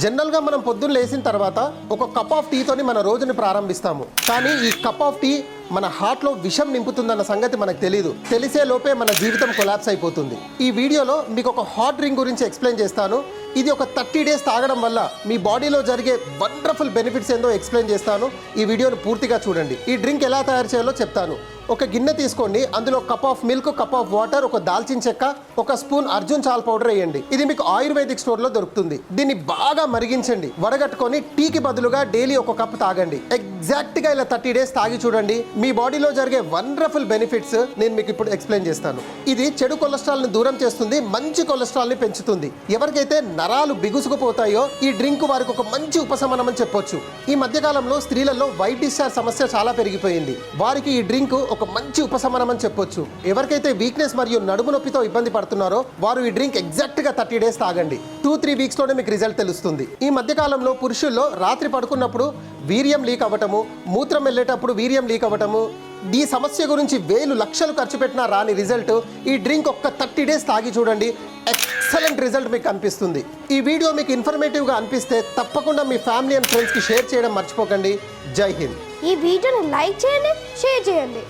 జనరల్గా మనం పొద్దున్న లేసిన తర్వాత ఒక కప్ ఆఫ్ టీతోని మన రోజుని ప్రారంభిస్తాము. కానీ ఈ కప్ ఆఫ్ టీ మన హార్ట్లో విషం నింపుతుందన్న సంగతి మనకు తెలియదు తెలిసే లోపే మన జీవితం కొలాప్స్ అయిపోతుంది. ఈ వీడియోలో మీకు ఒక హాట్ డ్రింక్ గురించి ఎక్స్ప్లెయిన్ చేస్తాను. ఇది ఒక థర్టీ డేస్ తాగడం వల్ల మీ బాడీలో జరిగే వండర్ఫుల్ బెనిఫిట్స్ ఏందో ఎక్స్ప్లెయిన్ చేస్తాను. ఈ వీడియోను పూర్తిగా చూడండి. ఈ డ్రింక్ ఎలా తయారు చేయాలో చెప్తాను. ఒక గిన్నె తీసుకోండి. అందులో cup of milk cup of water ఒక దాల్చిన చెక్క ఒక స్పూన్ అర్జున్ చాల్ పౌడర్ వేయండి. ఇది మీకు ఆయుర్వేదిక్ స్టోర్లో దొరుకుతుంది. దీన్ని బాగా మరిగించండి. వడగట్టుకొని టీకి బదులుగా డైలీ ఒక కప్ తాగండి. ఎగ్జాక్ట్గా ఇలా థర్టీ డేస్ తాగి చూడండి. మీ బాడీలో జరిగే వండర్ఫుల్ బెనిఫిట్స్ నేను మీకు ఇప్పుడు ఎక్స్ప్లెయిన్ చేస్తాను. ఇది చెడు కొలెస్ట్రాల్ని దూరం చేస్తుంది మంచి కొలెస్ట్రాల్ని పెంచుతుంది. ఎవరికైతే నరాలు బిగుసుకుపోతాయో ఈ డ్రింక్ వారికి ఒక మంచి ఉపశమనం అని చెప్పొచ్చు. ఈ మధ్యకాలంలో స్త్రీలలో వైట్ డిశ్చార్జ్ సమస్య చాలా పెరిగిపోయింది. వారికి ఈ డ్రింక్ ఒక మంచి ఉపశమనం అని చెప్పొచ్చు. ఎవరికైతే వీక్నెస్ మరియు నడుము నొప్పితో ఇబ్బంది పడుతున్నారో వారు ఈ డ్రింక్ ఎగ్జాక్ట్గా థర్టీ డేస్ తాగండి. టూ త్రీ వీక్స్లోనే మీకు రిజల్ట్ తెలుస్తుంది. ఈ మధ్యకాలంలో పురుషుల్లో రాత్రి పడుకున్నప్పుడు వీర్యం లీక్ అవ్వటము మూత్రం వెళ్ళేటప్పుడు వీర్యం లీక్ అవ్వటము ఈ సమస్య గురించి వేలు లక్షలు ఖర్చు పెట్టినా రాని రిజల్ట్ ఈ డ్రింక్ ఒక్క థర్టీ డేస్ తాగి చూడండి ఎక్సలెంట్ రిజల్ట్ మీకు అనిపిస్తుంది. ఈ వీడియో మీకు ఇన్ఫర్మేటివ్గా అనిపిస్తే తప్పకుండా మీ ఫ్యామిలీ అండ్ ఫ్రెండ్స్కి షేర్ చేయడం మర్చిపోకండి. జై హింద్. ఈ వీడియోని లైక్ చేయండి షేర్ చేయండి.